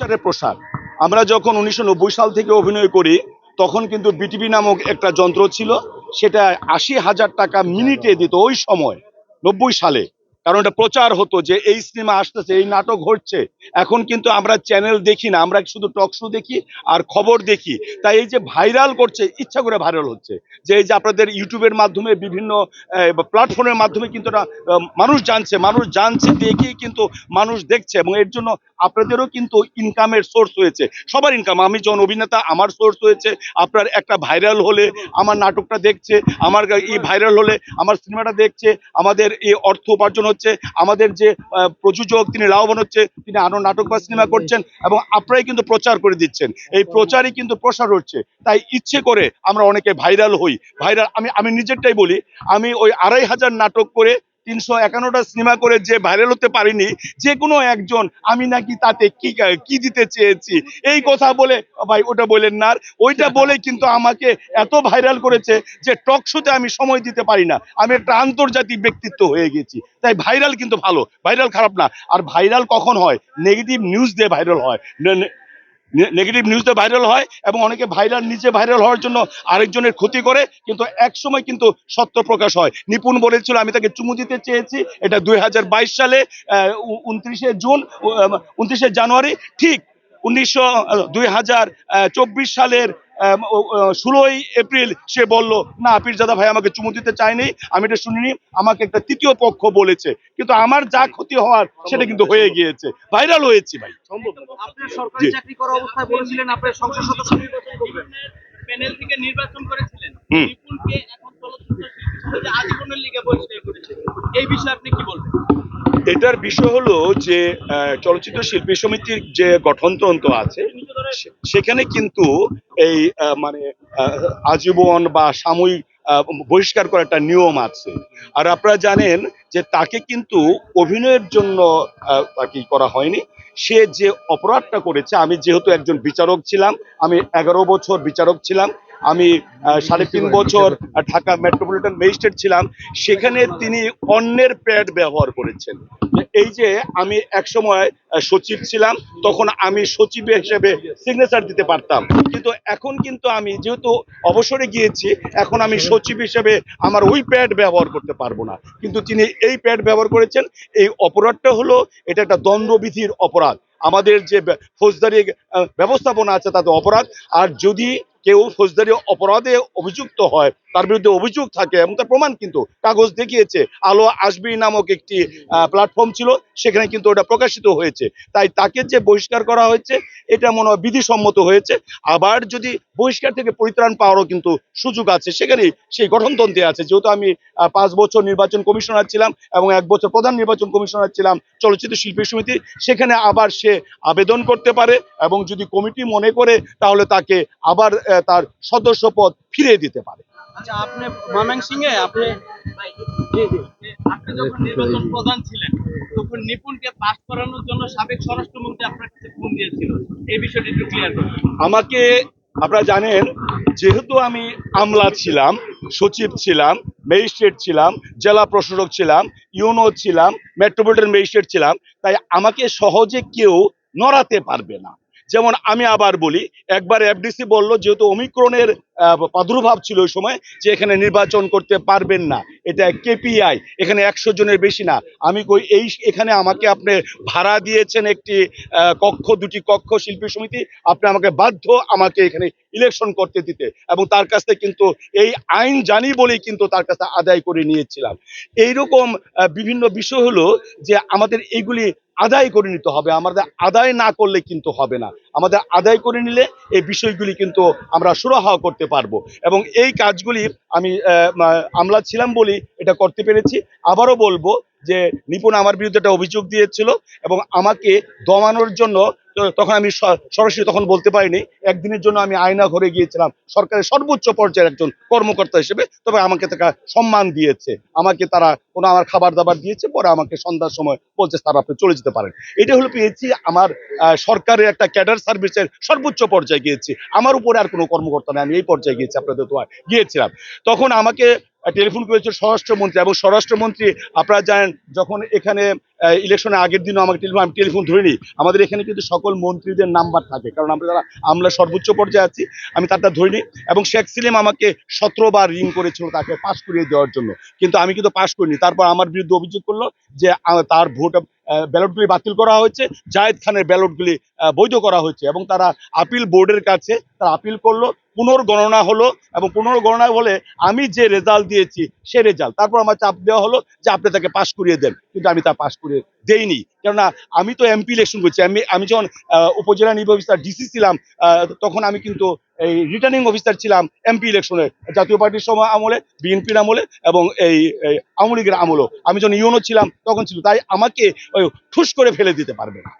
প্রচারের প্রসার। আমরা যখন উনিশশো নব্বই সাল থেকে অভিনয় করি, তখন কিন্তু বিটিভি নামক একটা যন্ত্র ছিল, সেটা আশি হাজার টাকা মিনিটে দিত ওই সময়, নব্বই সালে। কারণ এটা প্রচার হতো যে এই সিনেমা আসতেছে এই নাটক হচ্ছে এখন কিন্তু আমরা চ্যানেল দেখি না আমরা শুধু টক শো দেখি আর খবর দেখি। তাই এই যে ভাইরাল করছে ইচ্ছা করে ভাইরাল হচ্ছে। যে এই যে আপনাদের ইউটিউবের মাধ্যমে বিভিন্ন প্ল্যাটফর্মের মাধ্যমে কিন্তু এটা, মানুষ জানছে মানুষ জানছে দেখেই কিন্তু মানুষ দেখছে এবং এর জন্য আপনাদেরও কিন্তু ইনকামের সোর্স হয়েছে। সবার ইনকাম আমি যখন অভিনেতা আমার সোর্স হয়েছে আপনার একটা ভাইরাল হলে আমার নাটকটা দেখছে আমার এই ভাইরাল হলে আমার সিনেমাটা দেখছে আমাদের এই অর্থ উপার্জন হচ্ছে আমাদের যে প্রযোজক তিনি লাভবান হচ্ছে তিনি আরও নাটক বা সিনেমা করছেন এবং আপনারাই কিন্তু প্রচার করে দিচ্ছেন। এই প্রচারই কিন্তু প্রসার হচ্ছে। তাই ইচ্ছে করে আমরা অনেকে ভাইরাল হই। ভাইরাল আমি আমি নিজেরটাই বলি আমি ওই আড়াই হাজার নাটক করে তিনশো একান্নটা সিনেমা করে যে ভাইরাল হতে পারিনি, যে কোনো একজন, আমি নাকি তাতে কি কি দিতে চেয়েছি? এই কথা বলে ভাই, ওটা বলেন না ওইটা বলে কিন্তু আমাকে এত ভাইরাল করেছে যে টক শোতে আমি সময় দিতে পারি না। আমি একটা আন্তর্জাতিক ব্যক্তিত্ব হয়ে গেছি। তাই ভাইরাল কিন্তু ভালো ভাইরাল খারাপ না। আর ভাইরাল কখন হয়? নেগেটিভ নিউজ দিয়ে ভাইরাল হয়। নেগেটিভ নিউজে ভাইরাল হয় এবং অনেকে ভাইরাল নিজে ভাইরাল হওয়ার জন্য আরেকজনের ক্ষতি করে, কিন্তু এক সময় কিন্তু সত্য প্রকাশ হয়। নিপুণ বলেছিল, আমি তাকে চুমু দিতে চেয়েছি, এটা দুই হাজার বাইশ সালে উনত্রিশে জুন উনত্রিশে জানুয়ারি, ঠিক উনিশশো দুই সালের ষোলোই এপ্রিল সে বলল না পীরজাদা ভাই আমাকে চুমু দিতে চায়নি আমি এটা শুনিনি আমাকে একটা তৃতীয় পক্ষ বলেছে। কিন্তু আমার যা ক্ষতি হওয়ার সেটা কিন্তু হয়ে গিয়েছে ভাইরাল হয়েছি ভাই। আপনার সরকারি চাকরি করা অবস্থায় বলেছিলেন আপনার সংসদ সদস্য নির্বাচন করবেন। প্যানেল থেকে নির্বাচন করেছিলেন। এখন চলচ্চিত্র আজীবনের লিগে বহিষ্কার করেছে। এই বিষয়ে এটার বিষয় হলো যে চলচ্চিত্র শিল্পী সমিতির যে গঠনতন্ত্র আছে সেখানে কিন্তু এই মানে আজীবন বা সাময়িক বহিষ্কার করার একটা নিয়ম আছে। আর আপনারা জানেন যে তাকে কিন্তু অভিনয়ের জন্য ই করা হয়নি। সে যে অপরাধটা করেছে, আমি যেহেতু একজন বিচারক ছিলাম, আমি এগারো বছর বিচারক ছিলাম আমি সাড়ে তিন বছর ঢাকা মেট্রোপলিটন ম্যাজিস্ট্রেট ছিলাম, সেখানে তিনি অন্যের প্যাড ব্যবহার করেছেন। এই যে আমি একসময় সচিব ছিলাম, তখন আমি সচিব হিসেবে সিগনেচার দিতে পারতাম। কিন্তু এখন কিন্তু আমি, যেহেতু অবসরে গিয়েছি, এখন আমি সচিব হিসেবে আমার ওই প্যাড ব্যবহার করতে পারব না। কিন্তু তিনি এই প্যাড ব্যবহার করেছেন, এই অপরাধটা হলো, এটা একটা দণ্ডবিধির অপরাধ। আমাদের যে ফৌজদারি ব্যবস্থাপনা আছে তাতে অপরাধ। আর যদি কেউ ফৌজদারি অপরাধে অভিযুক্ত হয়, তার বিরুদ্ধে অভিযোগ থাকে এবং তার প্রমাণ কিন্তু কাগজ দেখিয়েছে। আলো আসবি নামক একটি প্ল্যাটফর্ম ছিল, সেখানে কিন্তু ওটা প্রকাশিত হয়েছে। তাই তাকে যে বহিষ্কার করা হয়েছে, এটা মনে হয় বিধিসম্মত হয়েছে। আবার যদি বহিষ্কার থেকে পরিত্রাণ পাওয়ারও কিন্তু সুযোগ আছে সেখানে সেই গঠনতন্ত্রে আছে। যেহেতু আমি পাঁচ বছর নির্বাচন কমিশনার ছিলাম এবং এক বছর প্রধান নির্বাচন কমিশনার ছিলাম চলচ্চিত্র শিল্পী সমিতি, সেখানে আবার সে আবেদন করতে পারে এবং যদি কমিটি মনে করে, তাহলে তাকে আবার তার সদস্য পদ ফিরিয়ে দিতে পারে। আচ্ছা আপনি ময়মনসিংহে আপনি জি জি। আপনি যখন নির্বাচন প্রধান ছিলেন তখন নিপুণকে পাস করানোর জন্য সাবেক স্বরাষ্ট্রমন্ত্রী আপনার কাছে ফোন দিয়েছিল। এই বিষয়টি একটু ক্লিয়ার করুন। আমাকে আপনারা জানেন যেহেতু আমি আমলা ছিলাম সচিব ছিলাম ম্যাজিস্ট্রেট ছিলাম জেলা প্রশাসক ছিলাম ইউনো ছিলাম মেট্রোপলিটন ম্যাজিস্ট্রেট ছিলাম তাই আমাকে সহজে কেউ নড়াতে পারবে না। যেমন আমি আবার বলি, একবার এফডিসি বলল যেহেতু অমিক্রণের প্রাদুর্ভাব ছিল ওই সময় যে এখানে নির্বাচন করতে পারবেন না। এটা কেপিআই এখানে একশো জনের বেশি না। আমি কই, এই এখানে আমাকে আপনি ভাড়া দিয়েছেন একটি কক্ষ, দুটি কক্ষ শিল্পী সমিতি, আপনি আমাকে বাধ্য আমাকে এখানে ইলেকশন করতে দিতে। এবং তার কাছ কিন্তু এই আইন জানি বলেই কিন্তু তার কাছে আদায় করে নিয়েছিলাম। এইরকম বিভিন্ন বিষয় হলো যে আমাদের এইগুলি আদায় করে নিতে হবে। আমাদের আদায় না করলে কিন্তু হবে না। আমাদের আদায় করে নিলে এই বিষয়গুলি কিন্তু আমরা সুরাহা করতে পারব। এবং এই কাজগুলি আমি আমলা ছিলাম বলি এটা করতে পেরেছি। আবারও বলব যে নিপুণ আমার বিরুদ্ধে একটা অভিযোগ দিয়েছিল এবং আমাকে দমানোর জন্য তখন আমি সরাসরি তখন বলতে পারিনি। একদিনের জন্য আমি আয়না ঘরে গিয়েছিলাম। সরকারের সর্বোচ্চ পর্যায়ের একজন কর্মকর্তা হিসেবে, তবে আমাকে তারা সম্মান দিয়েছে। আমাকে তারা কোনো আমার খাবার দাবার দিয়েছে, পরে আমাকে সন্ধ্যার সময় বলছে, স্যার, আপনি চলে যেতে পারেন। এটা হলো পেয়েছি আমার সরকারের একটা ক্যাডার সার্ভিসের সর্বোচ্চ পর্যায়ে গিয়েছি। আমার উপরে আর কোনো কর্মকর্তা নেই, আমি এই পর্যায়ে গিয়েছি, আপনাদের তো গিয়েছিলাম। তখন আমাকে টেলিফোন করেছিল স্বরাষ্ট্রমন্ত্রী এবং স্বরাষ্ট্রমন্ত্রী, আপনারা জানেন, যখন এখানে ইলেকশনের আগের দিনও আমাকে টেলিফোন আমি টেলিফোন ধরিনি। আমাদের এখানে কিন্তু সকল মন্ত্রীদের নাম্বার থাকে, কারণ আমরা যারা আমরা সর্বোচ্চ পর্যায়ে আছি, আমি তারটা ধরিনি। এবং শেখ সেলিম আমাকে সতেরো বার রিং করেছিল তাকে পাশ করিয়ে দেওয়ার জন্য। কিন্তু আমি কিন্তু পাশ করিনি। তারপর আমার বিরুদ্ধে অভিযোগ করল যে তার ভোট ব্যালটগুলি বাতিল করা হয়েছে, জায়েদ খানের ব্যালটগুলি বৈধ করা হয়েছে। এবং তারা আপিল বোর্ডের কাছে তারা আপিল করল। পুনর্গণনা হলো এবং পুনর্গণনা হলে আমি যে রেজাল্ট দিয়েছি সে রেজাল্ট। তারপর আমার চাপ দেওয়া হলো যে আপনি তাকে পাশ করিয়ে দেন, কিন্তু আমি তা পাশ করিয়ে দেইনি। কেননা আমি তো এমপি ইলেকশন করছি, আমি আমি যখন উপজেলা নির্বাহী অফিসার ডিসি ছিলাম তখন আমি কিন্তু এই রিটার্নিং অফিসার ছিলাম এমপি ইলেকশনে জাতীয় পার্টির সময় আমলে বিএনপির আমলে এবং এই আওয়ামী লীগের আমলেও। আমি যখন ইউনো ছিলাম, তখন ছিল, তাই আমাকে ঠুস করে ফেলে দিতে পারবে না।